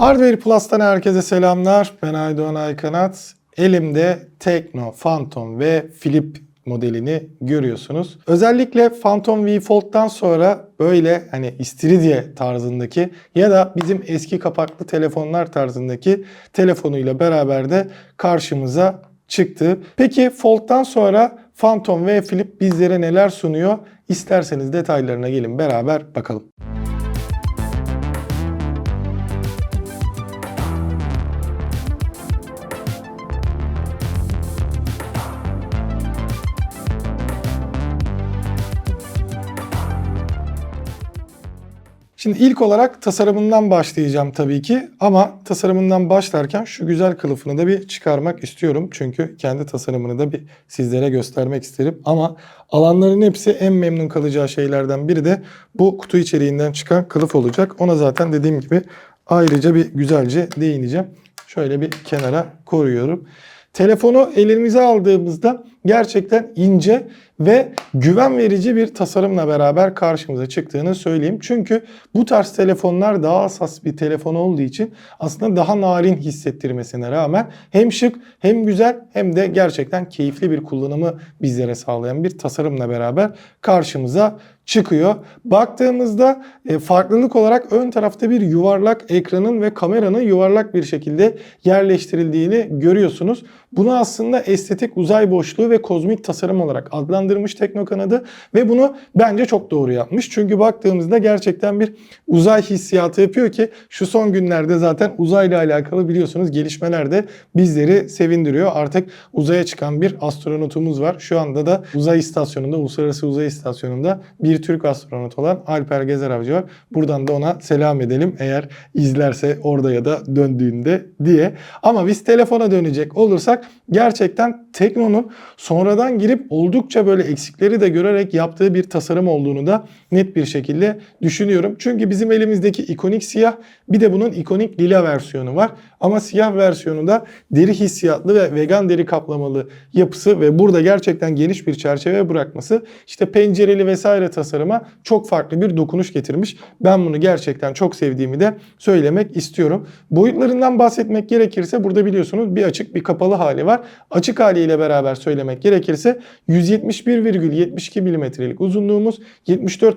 Hardware Plus'tan herkese selamlar. Ben Aydoğan Aykanat. Elimde Tekno, Phantom ve Flip modelini görüyorsunuz. Özellikle Phantom V Fold'dan sonra böyle hani istiridye tarzındaki ya da bizim eski kapaklı telefonlar tarzındaki telefonuyla beraber de karşımıza çıktı. Peki Fold'dan sonra Phantom ve Flip bizlere neler sunuyor? İsterseniz detaylarına gelin beraber bakalım. Şimdi ilk olarak tasarımından başlayacağım tabii ki ama tasarımından başlarken şu güzel kılıfını da bir çıkarmak istiyorum. Çünkü kendi tasarımını da bir sizlere göstermek isterim. Ama alanların hepsi en memnun kalacağı şeylerden biri de bu kutu içeriğinden çıkan kılıf olacak. Ona zaten dediğim gibi ayrıca bir güzelce değineceğim. Şöyle bir kenara koruyorum. Telefonu elimize aldığımızda gerçekten ince ve güven verici bir tasarımla beraber karşımıza çıktığını söyleyeyim. Çünkü bu tarz telefonlar daha hassas bir telefon olduğu için aslında daha narin hissettirmesine rağmen hem şık hem güzel hem de gerçekten keyifli bir kullanımı bizlere sağlayan bir tasarımla beraber karşımıza çıkıyor. Baktığımızda e, farklılık olarak ön tarafta bir yuvarlak ekranın ve kameranın yuvarlak bir şekilde yerleştirildiğini görüyorsunuz. Bunu aslında estetik uzay boşluğu ve kozmik tasarım olarak adlandırmış Tekno kanadı ve bunu bence çok doğru yapmış. Çünkü baktığımızda gerçekten bir uzay hissiyatı yapıyor ki şu son günlerde zaten uzayla alakalı biliyorsunuz gelişmeler de bizleri sevindiriyor. Artık uzaya çıkan bir astronotumuz var. Şu anda da uzay istasyonunda, Uluslararası Uzay İstasyonu'nda bir Türk astronot olan Alper Gezer Avcı var. Buradan da ona selam edelim eğer izlerse orada ya da döndüğünde diye. Ama biz telefona dönecek olursak gerçekten Tekno'nun sonradan girip oldukça böyle eksikleri de görerek yaptığı bir tasarım olduğunu da net bir şekilde düşünüyorum. Çünkü bizim elimizdeki ikonik siyah bir de bunun ikonik lila versiyonu var. Ama siyah versiyonu da deri hissiyatlı ve vegan deri kaplamalı yapısı ve burada gerçekten geniş bir çerçeve bırakması işte pencereli vesaire tasarıma çok farklı bir dokunuş getirmiş. Ben bunu gerçekten çok sevdiğimi de söylemek istiyorum. Boyutlarından bahsetmek gerekirse burada biliyorsunuz bir açık bir kapalı hali var. Açık haliyle beraber söylemek gerekirse 171,72 milimetrelik uzunluğumuz,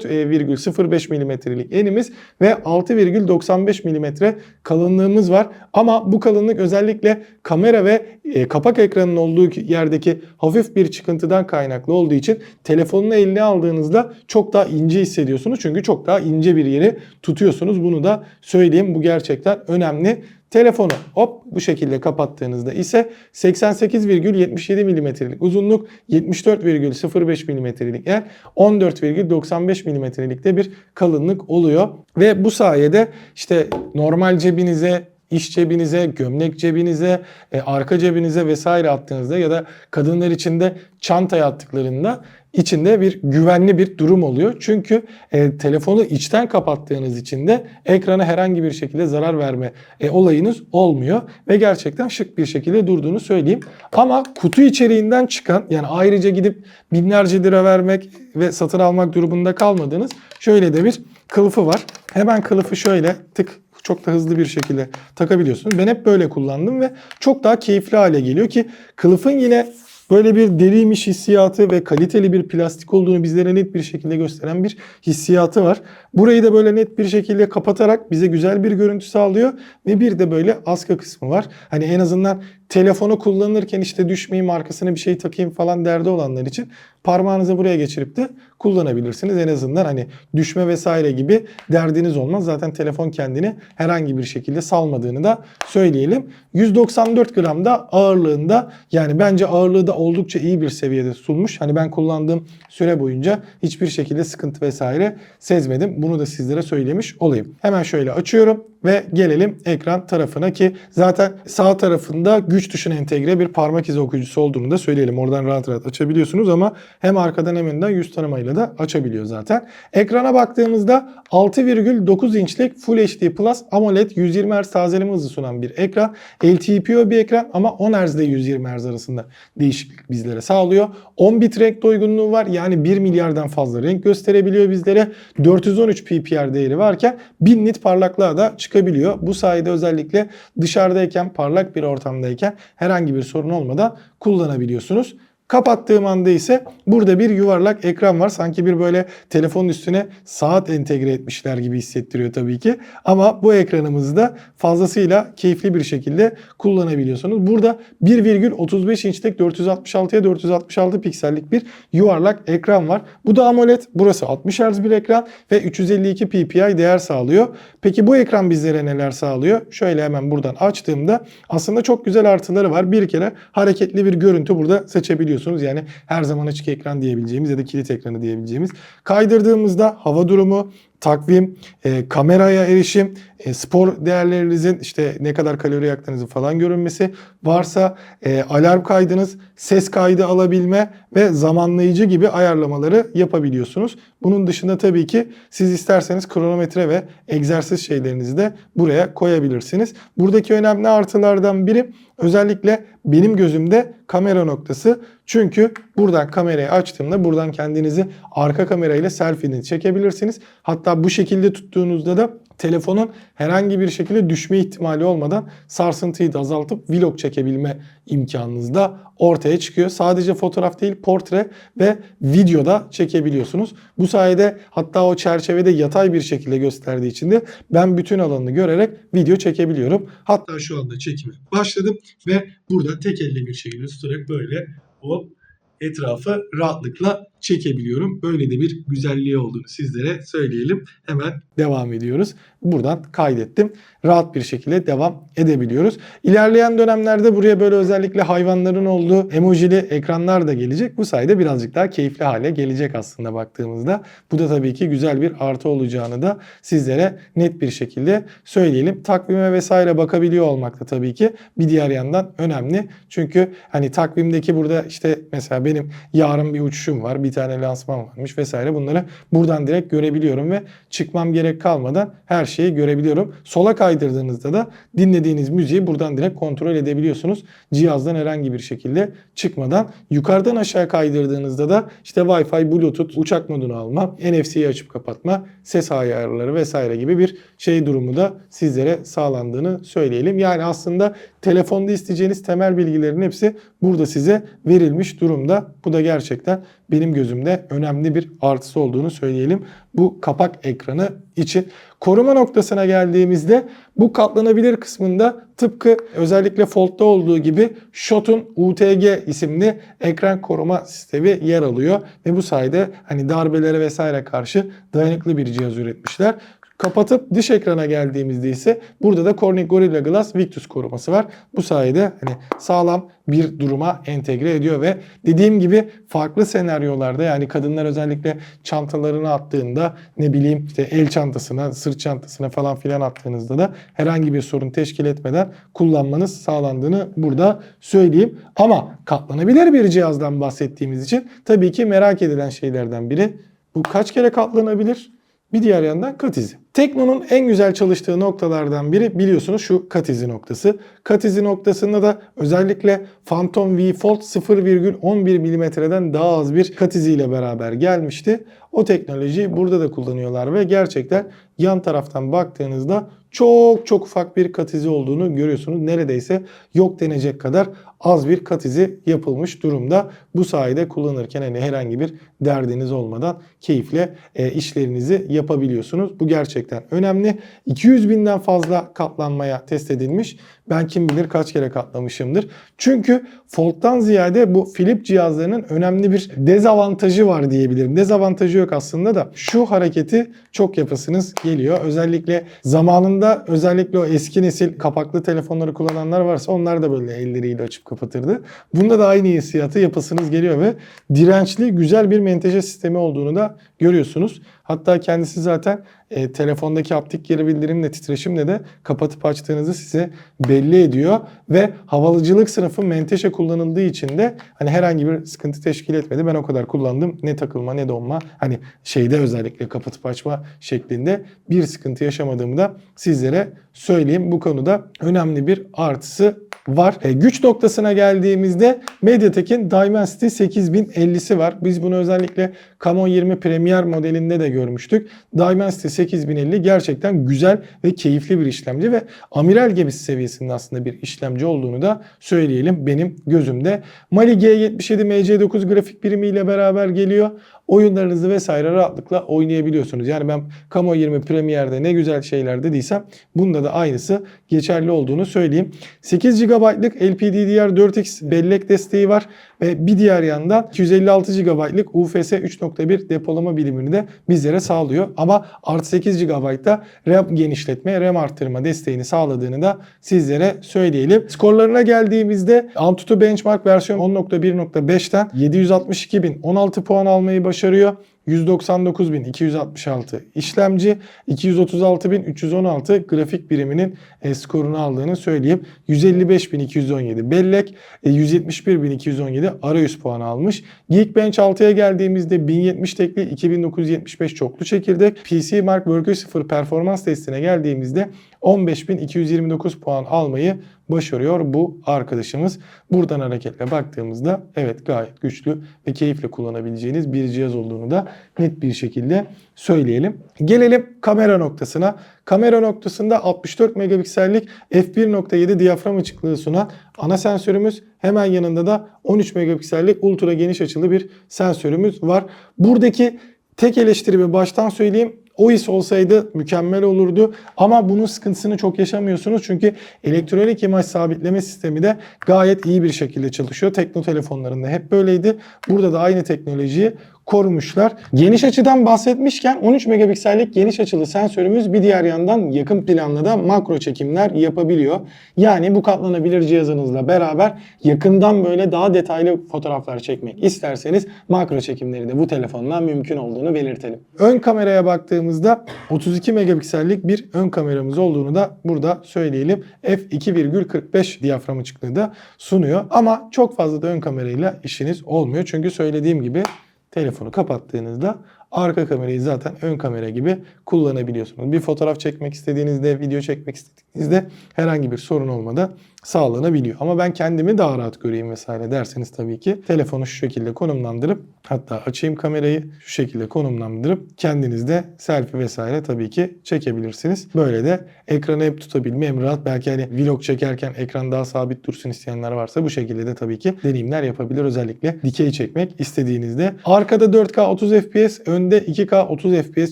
74,05 milimetrelik enimiz ve 6,95 milimetre kalınlığımız var. Ama bu kalınlık özellikle kamera ve e, kapak ekranının olduğu yerdeki hafif bir çıkıntıdan kaynaklı olduğu için telefonunu eline aldığınızda çok daha ince hissediyorsunuz. Çünkü çok daha ince bir yeri tutuyorsunuz. Bunu da söyleyeyim. Bu gerçekten önemli. Telefonu hop bu şekilde kapattığınızda ise 88,77 milimetrelik uzunluk, 74,05 milimetrelik yer, 14,95 milimetrelik de bir kalınlık oluyor. Ve bu sayede işte normal cebinize iş cebinize, gömlek cebinize, e, arka cebinize vesaire attığınızda ya da kadınlar için de çantaya attıklarında içinde bir güvenli bir durum oluyor. Çünkü e, telefonu içten kapattığınız için de ekrana herhangi bir şekilde zarar verme e, olayınız olmuyor ve gerçekten şık bir şekilde durduğunu söyleyeyim. Ama kutu içeriğinden çıkan yani ayrıca gidip binlerce lira vermek ve satın almak durumunda kalmadığınız şöyle de bir kılıfı var. Hemen kılıfı şöyle tık çok da hızlı bir şekilde takabiliyorsunuz. Ben hep böyle kullandım ve çok daha keyifli hale geliyor ki kılıfın yine böyle bir deriymiş hissiyatı ve kaliteli bir plastik olduğunu bizlere net bir şekilde gösteren bir hissiyatı var. Burayı da böyle net bir şekilde kapatarak bize güzel bir görüntü sağlıyor ve bir de böyle askı kısmı var. Hani en azından telefonu kullanırken işte düşmeyeyim arkasına bir şey takayım falan derdi olanlar için parmağınızı buraya geçirip de kullanabilirsiniz. En azından hani düşme vesaire gibi derdiniz olmaz. Zaten telefon kendini herhangi bir şekilde salmadığını da söyleyelim. 194 gram da ağırlığında yani bence ağırlığı da oldukça iyi bir seviyede sunmuş. Hani ben kullandığım süre boyunca hiçbir şekilde sıkıntı vesaire sezmedim. Bunu da sizlere söylemiş olayım. Hemen şöyle açıyorum ve gelelim ekran tarafına ki zaten sağ tarafında güç tuşuna entegre bir parmak izi okuyucusu olduğunu da söyleyelim. Oradan rahat rahat açabiliyorsunuz ama hem arkadan hem önden yüz tanımayla da açabiliyor zaten. Ekrana baktığımızda 6,9 inçlik Full HD Plus AMOLED 120 Hz tazeleme hızı sunan bir ekran. LTPO bir ekran ama 10 Hz ile 120 Hz arasında değişiklik bizlere sağlıyor. 10 bit renk doygunluğu var yani 1 milyardan fazla renk gösterebiliyor bizlere. 413 PPR değeri varken 1000 nit parlaklığa da çıkabiliyor çıkabiliyor. Bu sayede özellikle dışarıdayken, parlak bir ortamdayken herhangi bir sorun olmadan kullanabiliyorsunuz. Kapattığım anda ise burada bir yuvarlak ekran var. Sanki bir böyle telefonun üstüne saat entegre etmişler gibi hissettiriyor tabii ki. Ama bu ekranımızı da fazlasıyla keyifli bir şekilde kullanabiliyorsunuz. Burada 1,35 inçlik 466'ya 466 piksellik bir yuvarlak ekran var. Bu da AMOLED. Burası 60 Hz bir ekran ve 352 ppi değer sağlıyor. Peki bu ekran bizlere neler sağlıyor? Şöyle hemen buradan açtığımda aslında çok güzel artıları var. Bir kere hareketli bir görüntü burada seçebiliyorsunuz. Yani her zaman açık ekran diyebileceğimiz ya da kilit ekranı diyebileceğimiz. Kaydırdığımızda hava durumu, takvim, e, kameraya erişim, e, spor değerlerinizin işte ne kadar kalori yaktığınızı falan görünmesi, varsa e, alarm kaydınız, ses kaydı alabilme ve zamanlayıcı gibi ayarlamaları yapabiliyorsunuz. Bunun dışında tabii ki siz isterseniz kronometre ve egzersiz şeylerinizi de buraya koyabilirsiniz. Buradaki önemli artılardan biri özellikle benim gözümde kamera noktası. Çünkü buradan kamerayı açtığımda buradan kendinizi arka kamerayla selfie'ni çekebilirsiniz. Hatta bu şekilde tuttuğunuzda da telefonun herhangi bir şekilde düşme ihtimali olmadan sarsıntıyı da azaltıp vlog çekebilme imkanınız da ortaya çıkıyor. Sadece fotoğraf değil portre ve videoda çekebiliyorsunuz. Bu sayede hatta o çerçevede yatay bir şekilde gösterdiği için de ben bütün alanını görerek video çekebiliyorum. Hatta şu anda çekime başladım ve burada tek elle bir şekilde tutarak böyle hop etrafı rahatlıkla çekebiliyorum. Böyle de bir güzelliği olduğunu sizlere söyleyelim. Hemen devam ediyoruz. Buradan kaydettim. Rahat bir şekilde devam edebiliyoruz. İlerleyen dönemlerde buraya böyle özellikle hayvanların olduğu emojili ekranlar da gelecek. Bu sayede birazcık daha keyifli hale gelecek aslında baktığımızda. Bu da tabii ki güzel bir artı olacağını da sizlere net bir şekilde söyleyelim. Takvime vesaire bakabiliyor olmak da tabii ki bir diğer yandan önemli. Çünkü hani takvimdeki burada işte mesela benim yarın bir uçuşum var. Bir tane lansman varmış vesaire. Bunları buradan direkt görebiliyorum ve çıkmam gerek kalmadan her şeyi görebiliyorum. Sola kaydırdığınızda da dinlediğiniz müziği buradan direkt kontrol edebiliyorsunuz. Cihazdan herhangi bir şekilde çıkmadan. Yukarıdan aşağı kaydırdığınızda da işte Wi-Fi, Bluetooth, uçak modunu alma, NFC'yi açıp kapatma, ses ayarları vesaire gibi bir şey durumu da sizlere sağlandığını söyleyelim. Yani aslında telefonda isteyeceğiniz temel bilgilerin hepsi burada size verilmiş durumda. Bu da gerçekten benim gözümde önemli bir artısı olduğunu söyleyelim. Bu kapak ekranı için. Koruma noktasına geldiğimizde bu katlanabilir kısmında tıpkı özellikle Fold'da olduğu gibi Shot'un UTG isimli ekran koruma sistemi yer alıyor. Ve bu sayede hani darbelere vesaire karşı dayanıklı bir cihaz üretmişler. Kapatıp dış ekrana geldiğimizde ise burada da Corning Gorilla Glass Victus koruması var. Bu sayede hani sağlam bir duruma entegre ediyor ve dediğim gibi farklı senaryolarda yani kadınlar özellikle çantalarını attığında ne bileyim işte el çantasına, sırt çantasına falan filan attığınızda da herhangi bir sorun teşkil etmeden kullanmanız sağlandığını burada söyleyeyim. Ama katlanabilir bir cihazdan bahsettiğimiz için tabii ki merak edilen şeylerden biri bu kaç kere katlanabilir? Bir diğer yandan kat izi. Tekno'nun en güzel çalıştığı noktalardan biri biliyorsunuz şu kat izi noktası. Kat izi noktasında da özellikle Phantom V Fold 0,11 milimetreden daha az bir kat iziyle beraber gelmişti. O teknolojiyi burada da kullanıyorlar ve gerçekten yan taraftan baktığınızda çok çok ufak bir kat izi olduğunu görüyorsunuz. Neredeyse yok denecek kadar az bir kat izi yapılmış durumda. Bu sayede kullanırken hani herhangi bir derdiniz olmadan keyifle e, işlerinizi yapabiliyorsunuz. Bu gerçekten önemli. 200 binden fazla katlanmaya test edilmiş. Ben kim bilir kaç kere katlamışımdır. Çünkü Fold'dan ziyade bu Flip cihazlarının önemli bir dezavantajı var diyebilirim. Dezavantajı yok aslında da şu hareketi çok yapasınız geliyor. Özellikle zamanında özellikle o eski nesil kapaklı telefonları kullananlar varsa onlar da böyle elleriyle açıp kapatırdı. Bunda da aynı hissiyatı yapasınız geliyor ve dirençli güzel bir menteşe sistemi olduğunu da görüyorsunuz. Hatta kendisi zaten e, telefondaki haptik geri bildirimle titreşimle de kapatıp açtığınızı size belli ediyor ve havalıcılık sınıfı menteşe kullanıldığı için de hani herhangi bir sıkıntı teşkil etmedi. Ben o kadar kullandım. Ne takılma ne donma hani şeyde özellikle kapatıp açma şeklinde bir sıkıntı yaşamadığımı da sizlere söyleyeyim. Bu konuda önemli bir artısı var. E, güç noktasına geldiğimizde MediaTek'in Dimensity 8050'si var. Biz bunu özellikle Camon 20 Premier modelinde de görmüştük. Dimensity 8050 gerçekten güzel ve keyifli bir işlemci ve amiral gemisi seviyesinde aslında bir işlemci olduğunu da söyleyelim benim gözümde. Mali G77 MC9 grafik birimiyle beraber geliyor. Oyunlarınızı vesaire rahatlıkla oynayabiliyorsunuz. Yani ben Camo 20 Premier'de ne güzel şeyler dediysem bunda da aynısı geçerli olduğunu söyleyeyim. 8 GB'lık LPDDR4X bellek desteği var ve bir diğer yandan 256 GB'lık UFS 3.1 depolama birimini de bizlere sağlıyor. Ama artı 8 GB'da RAM genişletme, RAM arttırma desteğini sağladığını da sizlere söyleyelim. Skorlarına geldiğimizde Antutu Benchmark versiyon 10.1.5'ten 762.016 puan almayı başarıyor. 199.266 işlemci, 236.316 grafik biriminin e, skorunu aldığını söyleyeyim. 155.217 bellek, e, 171.217 arayüz puanı almış. Geekbench 6'ya geldiğimizde 1070 tekli, 2975 çoklu çekirdek. PC Mark Worker 0 performans testine geldiğimizde 15.229 puan almayı başarıyor bu arkadaşımız. Buradan hareketle baktığımızda evet gayet güçlü ve keyifle kullanabileceğiniz bir cihaz olduğunu da net bir şekilde söyleyelim. Gelelim kamera noktasına. Kamera noktasında 64 megapiksellik f1.7 diyafram açıklığı sunan ana sensörümüz. Hemen yanında da 13 megapiksellik ultra geniş açılı bir sensörümüz var. Buradaki tek eleştirimi baştan söyleyeyim. OIS olsaydı mükemmel olurdu ama bunun sıkıntısını çok yaşamıyorsunuz çünkü elektronik imaj sabitleme sistemi de gayet iyi bir şekilde çalışıyor. Tekno telefonlarında hep böyleydi. Burada da aynı teknolojiyi korumuşlar. Geniş açıdan bahsetmişken 13 megapiksellik geniş açılı sensörümüz bir diğer yandan yakın planla da makro çekimler yapabiliyor. Yani bu katlanabilir cihazınızla beraber yakından böyle daha detaylı fotoğraflar çekmek isterseniz makro çekimleri de bu telefonla mümkün olduğunu belirtelim. Ön kameraya baktığımızda 32 megapiksellik bir ön kameramız olduğunu da burada söyleyelim. f2,45 diyafram açıklığı da sunuyor. Ama çok fazla da ön kamerayla işiniz olmuyor. Çünkü söylediğim gibi telefonu kapattığınızda arka kamerayı zaten ön kamera gibi kullanabiliyorsunuz. Bir fotoğraf çekmek istediğinizde, video çekmek istediğinizde herhangi bir sorun olmadan sağlanabiliyor. Ama ben kendimi daha rahat göreyim vesaire derseniz tabii ki telefonu şu şekilde konumlandırıp hatta açayım kamerayı şu şekilde konumlandırıp kendiniz de selfie vesaire tabii ki çekebilirsiniz. Böyle de ekranı hep tutabilme hem rahat. Belki hani vlog çekerken ekran daha sabit dursun isteyenler varsa bu şekilde de tabii ki deneyimler yapabilir. Özellikle dikey çekmek istediğinizde. Arkada 4K 30 FPS, önde 2K 30 FPS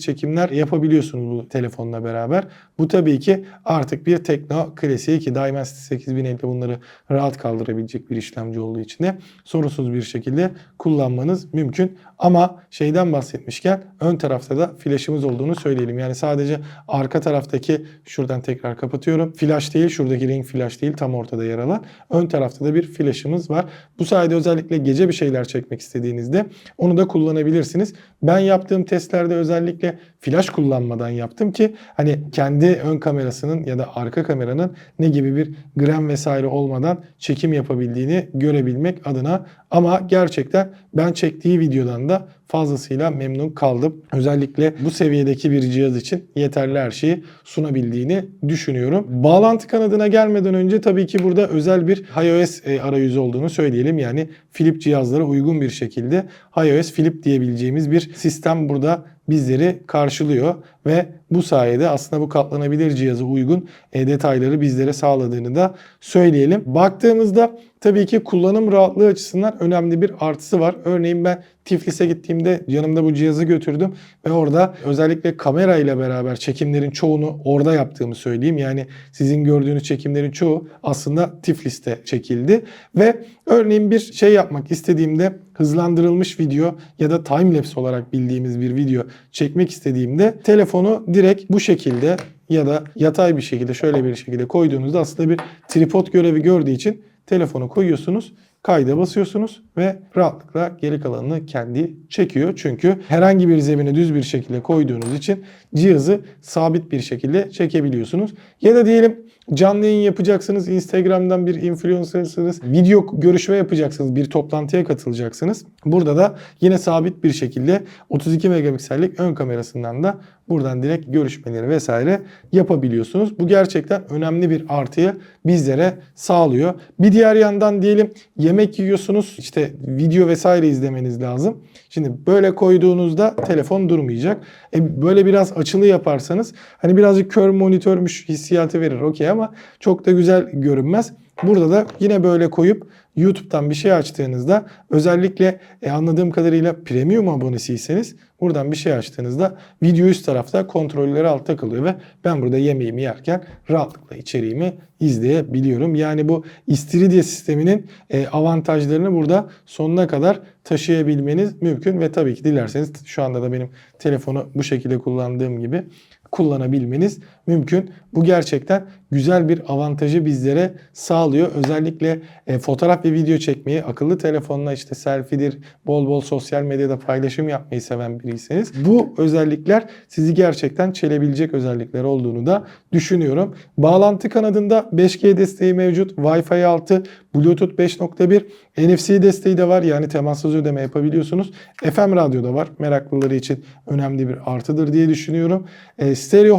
çekimler yapabiliyorsunuz bu telefonla beraber. Bu tabii ki artık bir tekno klasiği ki Dimensity 8050 bunları rahat kaldırabilecek bir işlemci olduğu için de sorunsuz bir şekilde kullanmanız mümkün. Ama şeyden bahsetmişken ön tarafta da flaşımız olduğunu söyleyelim. Yani sadece arka taraftaki şuradan tekrar kapatıyorum. Flash değil şuradaki ring flash değil tam ortada yer alan. Ön tarafta da bir flaşımız var. Bu sayede özellikle gece bir şeyler çekmek istediğinizde onu da kullanabilirsiniz. Ben yaptığım testlerde özellikle flash kullanmadan yaptım ki hani kendi ön kamerasının ya da arka kameranın ne gibi bir gram vesaire olmadan çekim yapabildiğini görebilmek adına. Ama gerçekten ben çektiği videodan da fazlasıyla memnun kaldım. Özellikle bu seviyedeki bir cihaz için yeterli her şeyi sunabildiğini düşünüyorum. Bağlantı kanadına gelmeden önce tabii ki burada özel bir iOS e, arayüzü olduğunu söyleyelim. Yani Flip cihazlara uygun bir şekilde iOS Flip diyebileceğimiz bir sistem burada bizleri karşılıyor ve bu sayede aslında bu katlanabilir cihaza uygun e, detayları bizlere sağladığını da söyleyelim. Baktığımızda tabii ki kullanım rahatlığı açısından önemli bir artısı var. Örneğin ben Tiflis'e gittiğimde yanımda bu cihazı götürdüm ve orada özellikle kamera ile beraber çekimlerin çoğunu orada yaptığımı söyleyeyim. Yani sizin gördüğünüz çekimlerin çoğu aslında Tiflis'te çekildi ve örneğin bir şey yapmak istediğimde hızlandırılmış video ya da timelapse olarak bildiğimiz bir video çekmek istediğimde telefonu direkt bu şekilde ya da yatay bir şekilde şöyle bir şekilde koyduğunuzda aslında bir tripod görevi gördüğü için telefonu koyuyorsunuz kayda basıyorsunuz ve rahatlıkla geri kalanını kendi çekiyor. Çünkü herhangi bir zemine düz bir şekilde koyduğunuz için cihazı sabit bir şekilde çekebiliyorsunuz. Ya da diyelim canlı yayın yapacaksınız. Instagram'dan bir influencer'sınız. Video görüşme yapacaksınız. Bir toplantıya katılacaksınız. Burada da yine sabit bir şekilde 32 megapiksellik ön kamerasından da buradan direkt görüşmeleri vesaire yapabiliyorsunuz. Bu gerçekten önemli bir artıyı bizlere sağlıyor. Bir diğer yandan diyelim yemek yiyorsunuz işte video vesaire izlemeniz lazım. Şimdi böyle koyduğunuzda telefon durmayacak. E böyle biraz açılı yaparsanız hani birazcık kör monitörmüş hissiyatı verir okey ama çok da güzel görünmez. Burada da yine böyle koyup YouTube'dan bir şey açtığınızda özellikle e, anladığım kadarıyla premium abonesiyseniz buradan bir şey açtığınızda video üst tarafta kontrolleri altta kalıyor ve ben burada yemeğimi yerken rahatlıkla içeriğimi izleyebiliyorum. Yani bu istiridye sisteminin e, avantajlarını burada sonuna kadar taşıyabilmeniz mümkün ve tabii ki dilerseniz şu anda da benim telefonu bu şekilde kullandığım gibi kullanabilmeniz mümkün. Bu gerçekten güzel bir avantajı bizlere sağlıyor. Özellikle e, fotoğraf ve video çekmeyi akıllı telefonla işte selfie'dir, bol bol sosyal medyada paylaşım yapmayı seven biriyseniz bu özellikler sizi gerçekten çelebilecek özellikler olduğunu da düşünüyorum. Bağlantı kanadında 5G desteği mevcut. Wi-Fi 6, Bluetooth 5.1, NFC desteği de var. Yani temassız ödeme yapabiliyorsunuz. FM radyo da var. Meraklıları için önemli bir artıdır diye düşünüyorum. E, stereo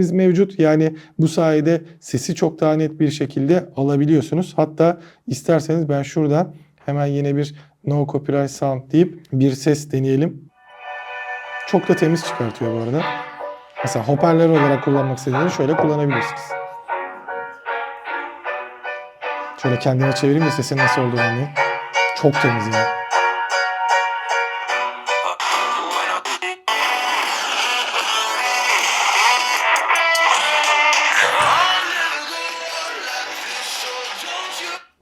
hoparlörlerimiz mevcut. Yani bu sayede sesi çok daha net bir şekilde alabiliyorsunuz. Hatta isterseniz ben şuradan hemen yine bir no copyright sound deyip bir ses deneyelim. Çok da temiz çıkartıyor bu arada. Mesela hoparlör olarak kullanmak istediğinizi şöyle kullanabilirsiniz. Şöyle kendine çevireyim de sesin nasıl olduğunu anlayayım. Çok temiz yani.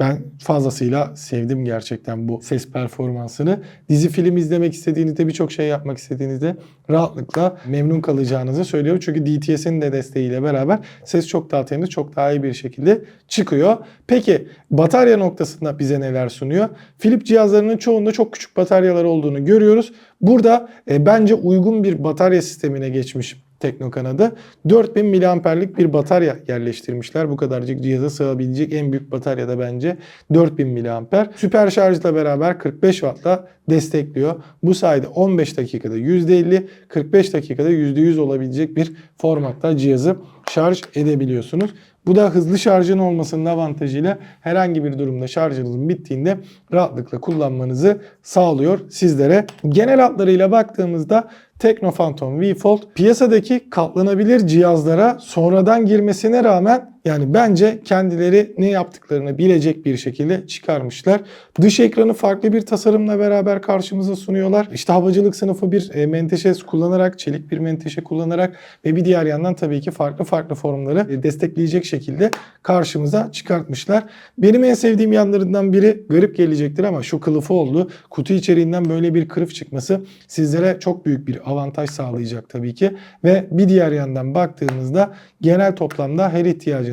Ben fazlasıyla sevdim gerçekten bu ses performansını. Dizi film izlemek istediğinizde birçok şey yapmak istediğinizde rahatlıkla memnun kalacağınızı söylüyorum. Çünkü DTS'in de desteğiyle beraber ses çok daha temiz, çok daha iyi bir şekilde çıkıyor. Peki batarya noktasında bize neler sunuyor? Flip cihazlarının çoğunda çok küçük bataryalar olduğunu görüyoruz. Burada e, bence uygun bir batarya sistemine geçmiş Tekno kanadı. 4000 miliamperlik bir batarya yerleştirmişler. Bu kadarcık cihaza sığabilecek en büyük batarya da bence 4000 miliamper. Süper şarjla beraber 45 wattla destekliyor. Bu sayede 15 dakikada %50, 45 dakikada %100 olabilecek bir formatta cihazı şarj edebiliyorsunuz. Bu da hızlı şarjın olmasının avantajıyla herhangi bir durumda şarjınızın bittiğinde rahatlıkla kullanmanızı sağlıyor sizlere. Genel hatlarıyla baktığımızda Tekno Phantom V Fold piyasadaki katlanabilir cihazlara sonradan girmesine rağmen yani bence kendileri ne yaptıklarını bilecek bir şekilde çıkarmışlar. Dış ekranı farklı bir tasarımla beraber karşımıza sunuyorlar. İşte havacılık sınıfı bir e, menteşe kullanarak, çelik bir menteşe kullanarak ve bir diğer yandan tabii ki farklı farklı formları e, destekleyecek şekilde karşımıza çıkartmışlar. Benim en sevdiğim yanlarından biri garip gelecektir ama şu kılıfı oldu. Kutu içeriğinden böyle bir kılıf çıkması sizlere çok büyük bir avantaj sağlayacak tabii ki. Ve bir diğer yandan baktığımızda genel toplamda her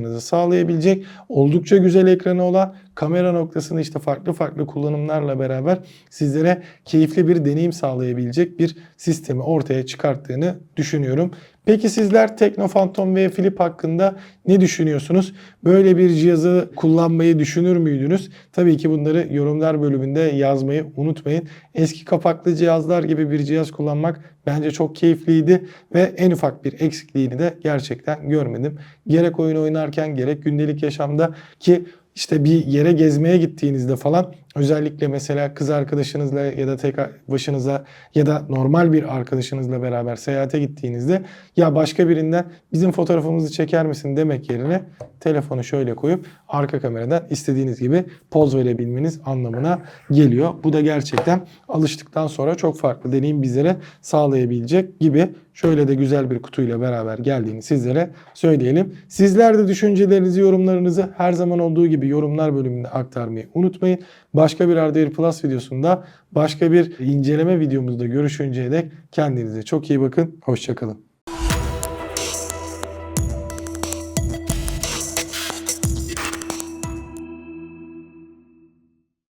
ihtiyacınızı sağlayabilecek. Oldukça güzel ekranı olan kamera noktasını işte farklı farklı kullanımlarla beraber sizlere keyifli bir deneyim sağlayabilecek bir sistemi ortaya çıkarttığını düşünüyorum. Peki sizler Tekno Phantom ve Flip hakkında ne düşünüyorsunuz? Böyle bir cihazı kullanmayı düşünür müydünüz? Tabii ki bunları yorumlar bölümünde yazmayı unutmayın. Eski kapaklı cihazlar gibi bir cihaz kullanmak bence çok keyifliydi ve en ufak bir eksikliğini de gerçekten görmedim. Gerek oyun oynarken gerek gündelik yaşamda ki işte bir yere gezmeye gittiğinizde falan özellikle mesela kız arkadaşınızla ya da tek başınıza ya da normal bir arkadaşınızla beraber seyahate gittiğinizde ya başka birinden bizim fotoğrafımızı çeker misin demek yerine telefonu şöyle koyup arka kameradan istediğiniz gibi poz verebilmeniz anlamına geliyor. Bu da gerçekten alıştıktan sonra çok farklı deneyim bizlere sağlayabilecek gibi şöyle de güzel bir kutuyla beraber geldiğini sizlere söyleyelim. Sizler de düşüncelerinizi, yorumlarınızı her zaman olduğu gibi yorumlar bölümünde aktarmayı unutmayın. Bir Hardware Plus videosunda başka bir inceleme videomuzda görüşünceye dek kendinize çok iyi bakın. Hoşçakalın.